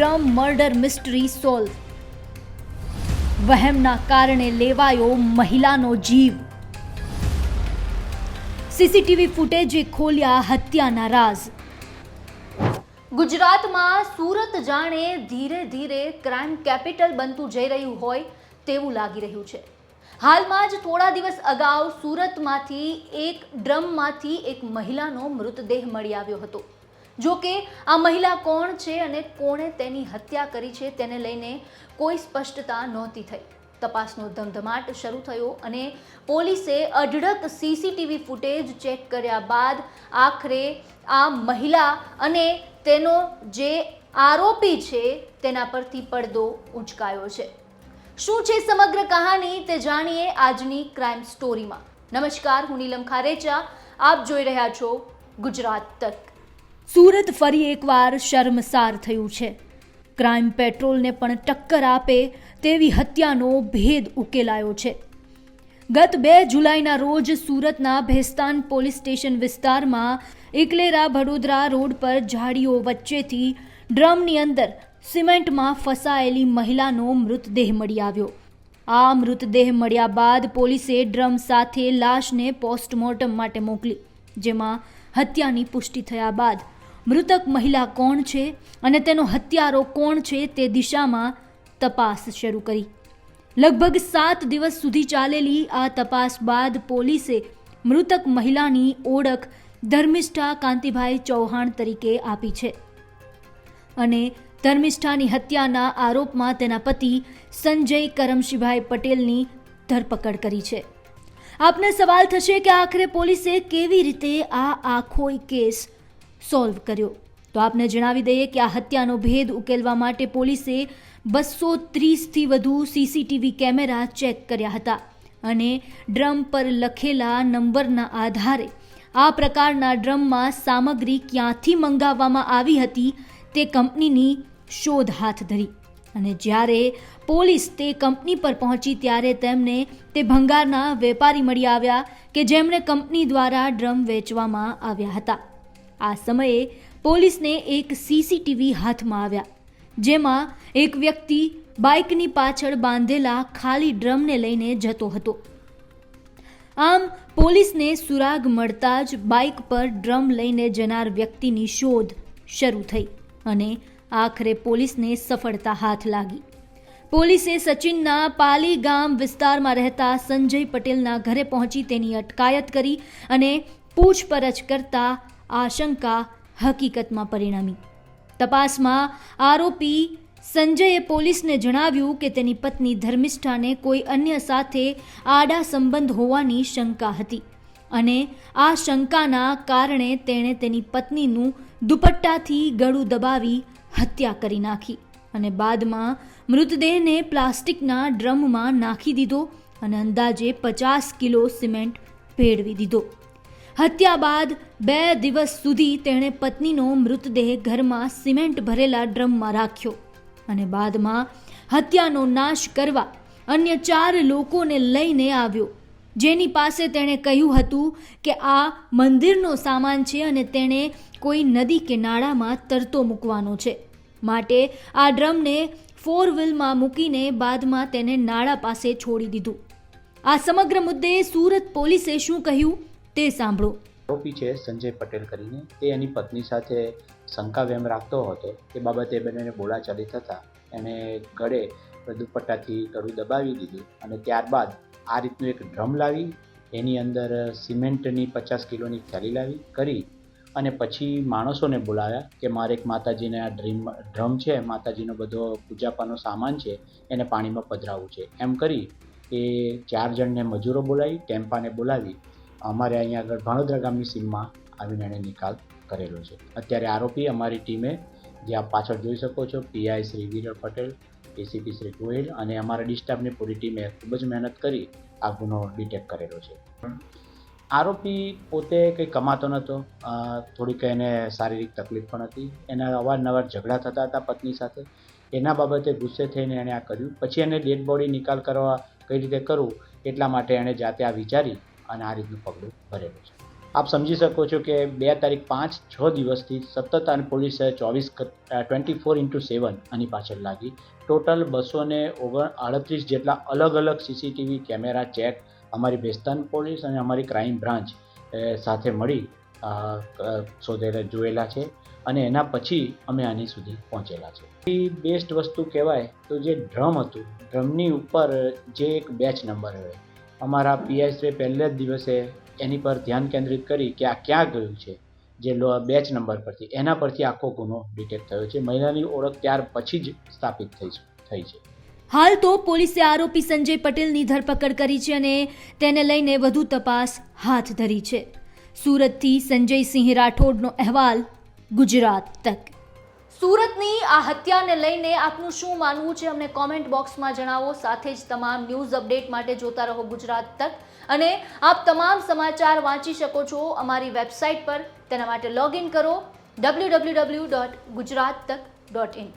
Drum murder mystery solve વહેમના કારણે લેવાયો મહિલાનો જીવ. સીસીટીવી ફૂટેજે ખોલ્યા હત્યાના રાઝ ગુજરાતમાં સુરત જાણે ધીરે ધીરે ક્રાઇમ કેપિટલ બનતું જઈ રહ્યું હોય તેવું લાગી રહ્યું છે. હાલમાં જ થોડા દિવસ અગાઉ સુરતમાંથી એક ડ્રમમાંથી એક મહિલાનો મૃતદેહ મળી આવ્યો હતો. જો કે આ મહિલા કોણ છે અને કોણે તેની હત્યા કરી છે તેને લઈને કોઈ સ્પષ્ટતા નહોતી થઈ. તપાસનો ધમધમાટ શરૂ થયો અને પોલીસે અઢળક સીસીટીવી ફૂટેજ ચેક કર્યા બાદ આખરે આ મહિલા અને તેનો જે આરોપી છે તેના પરથી પડદો ઉંચકાયો છે. શું છે સમગ્ર કહાની તે જાણીએ આજની ક્રાઇમ સ્ટોરીમાં. નમસ્કાર, હું નીલમ ખારેચા. આપ જોઈ રહ્યા છો ગુજરાત તક. સુરત ફરી એકવાર શર્મસાર થયું છે. ક્રાઇમ પેટ્રોલને પણ ટક્કર આપે તેવી હત્યાનો ભેદ ઉકેલાયો છે. ગત બે જુલાઈના રોજ સુરતના ભેસ્તાન પોલીસ સ્ટેશન વિસ્તારમાં એકલેરા વડોદરા રોડ પર ઝાડીઓ વચ્ચેથી ડ્રમની અંદર સિમેન્ટમાં ફસાયેલી મહિલાનો મૃતદેહ મળી આવ્યો. આ મૃતદેહ મળ્યા બાદ પોલીસે ડ્રમ સાથે લાશને પોસ્ટમોર્ટમ માટે મોકલી, જેમાં હત્યાની પુષ્ટિ થયા બાદ મૃતક મહિલા કોણ છે અને તેનો હત્યારો કોણ છે તે દિશામાં તપાસ શરૂ કરી. લગભગ સાત દિવસ સુધી ચાલેલી આ તપાસ બાદ પોલીસે મૃતક મહિલાની ઓળખ ધર્મિષ્ઠા કાંતિભાઈ ચૌહાણ તરીકે આપી છે. અને ધર્મિષ્ઠાની હત્યાના આરોપમાં તેના પતિ સંજય કરમશીભાઈ પટેલની ધરપકડ કરી છે. આપને સવાલ થશે કે આખરે પોલીસે કેવી રીતે આ આખો કેસ સોલ્વ કર્યો. તો આપને જણાવી દઈએ કે આ હત્યાનો ભેદ ઉકેલવા માટે પોલીસે બસો ત્રીસથી વધુ સીસીટીવી કેમેરા ચેક કર્યા હતા અને ડ્રમ પર લખેલા નંબરના આધારે આ પ્રકારના ડ્રમમાં સામગ્રી ક્યાંથી મંગાવવામાં આવી હતી તે કંપનીની શોધ હાથ ધરી. અને જ્યારે પોલીસ તે કંપની પર પહોંચી ત્યારે તેમને તે ભંગારના વેપારી મળી આવ્યા કે જેમણે કંપની દ્વારા ડ્રમ વેચવામાં આવ્યા હતા. આ સમયે પોલીસને એક સીસીટીવી હાથમાં આવ્યા. જેમાં એક વ્યક્તિ બાઇકની પાછળ બાંધેલા ખાલી ડ્રમને લઈને જતો હતો. આમ પોલીસને સુરાગ મળતા જ બાઇક પર ડ્રમ લઈને જનાર વ્યક્તિની શોધ શરૂ થઈ અને આખરે પોલીસને સફળતા હાથ લાગી. પોલીસે સચિનના પાલી ગામ વિસ્તારમાં રહેતા સંજય પટેલના ઘરે પહોંચી તેની અટકાયત કરી અને પૂછપરછ કરતા આશંકા હકીકતમાં પરિણમી. તપાસમાં આરોપી સંજયે પોલીસને જણાવ્યું કે તેની પત્ની ધર્મિષ્ઠાને કોઈ અન્ય સાથે આડા સંબંધ હોવાની શંકા હતી અને આ શંકાના કારણે તેણે તેની પત્નીનું દુપટ્ટાથી ગળું દબાવી હત્યા કરી નાખી અને બાદમાં મૃતદેહને પ્લાસ્ટિકના ડ્રમમાં નાખી દીધો અને અંદાજે પચાસ કિલો સિમેન્ટ ભેળવી દીધો. હત્યા બાદ બે દિવસ સુધી તેણે પત્નીનો મૃતદેહ ઘરમાં સિમેન્ટ ભરેલા ડ્રમમાં રાખ્યો અને બાદમાં હત્યાનો નાશ કરવા અન્ય ચાર લોકોને લઈને આવ્યો. જેની પાસે તેણે કહ્યું હતું કે આ મંદિરનો સામાન છે અને તેણે કોઈ નદી કે નાળામાં તરતો મૂકવાનો છે. માટે આ ડ્રમને ફોર વ્હીલમાં મૂકીને બાદમાં તેને નાળા પાસે છોડી દીધું. આ સમગ્ર મુદ્દે સુરત પોલીસે શું કહ્યું? તે સાંભળો. આરોપી છે સંજય પટેલ કરીને. તે એની પત્ની સાથે શંકા વેમ રાખતો હતો. તે બાબતે બંનેને બોલાચાલી થતાં એણે ગળે દુપટ્ટાથી ગળું દબાવી દીધું અને ત્યારબાદ આ રીતનું એક ડ્રમ લાવી, એની અંદર સિમેન્ટની પચાસ કિલોની થેલી લાવી કરી અને પછી માણસોને બોલાવ્યા કે મારે એક માતાજીને આ ડ્રીમ, ડ્રમ છે, માતાજીનો બધો પૂજાપાનો સામાન છે, એને પાણીમાં પધરાવવું છે. એમ કરી એ ચાર જણને મજૂરો બોલાવી, ટેમ્પાને બોલાવી અમારે અહીંયા આગળ ભાણોદરા ગામની સીમમાં આવીને એણે નિકાલ કરેલો છે. અત્યારે આરોપી અમારી ટીમે જે આપ પાછળ જોઈ શકો છો, પીઆઈ શ્રી વિરલ પટેલ, એસીપી શ્રી ગોહિલ અને અમારા ડિસ્ટાફની પૂરી ટીમે ખૂબ જ મહેનત કરી આ ગુનો ડિટેક્ટ કરેલો છે. આરોપી પોતે કંઈ કમાતો નહોતો. થોડીક એને શારીરિક તકલીફ પણ હતી. એના અવારનવાર ઝઘડા થતા હતા પત્ની સાથે. એના બાબતે ગુસ્સે થઈને એણે આ કર્યું. પછી એને ડેડ બોડી નિકાલ કરવા કઈ રીતે કરવું એટલા માટે એણે જાતે આ વિચારી અને આ રીતનું પગલું ભરેલું છે. આપ સમજી શકો છો કે બે તારીખ પાંચ છ દિવસથી સતત અને પોલીસે ચોવીસ ટ્વેન્ટી ફોર ઇન્ટુ સેવન આની પાછળ લાગી. ટોટલ બસો ને ઓગણ આડત્રીસ જેટલા અલગ અલગ સીસીટીવી કેમેરા ચેક અમારી ભેસ્તાન પોલીસ અને અમારી ક્રાઇમ બ્રાન્ચ સાથે મળી શોધેલા, જોયેલા છે અને એના પછી અમે આની સુધી પહોંચેલા છે. એ બેસ્ટ વસ્તુ કહેવાય તો જે ડ્રમ હતું, ડ્રમની ઉપર જે એક બેચ નંબર હોય અમારા પીએસએ પહેલે જ દિવસે એની પર ધ્યાન કેન્દ્રિત કરી કે આ ક્યાં ગયું છે, જે લો, બેચ નંબર પરથી. એના પરથી આખો ગુનો ડિટેક્ટ થયો છે. મહિલાની ઓળખ ત્યાર પછી જ સ્થાપિત થઈ થઈ છે. હાલ તો પોલીસે આરોપી સંજય પટેલની ધરપકડ કરી છે અને તેને લઈને વધુ તપાસ હાથ ધરી છે. સુરતથી સંજયસિંહ રાઠોડનો અહેવાલ ગુજરાત તક. સુરતની આ હત્યાને લઈને આપનું શું માનવું છે અમને કોમેન્ટ બોક્સમાં જણાવો. સાથે જ તમામ ન્યૂઝ અપડેટ માટે જોતા રહો ગુજરાત તક. અને આપ તમામ સમાચાર વાંચી શકો છો અમારી વેબસાઇટ પર. તેના માટે લોગિન કરો W W W dot Gujarat Tak dot in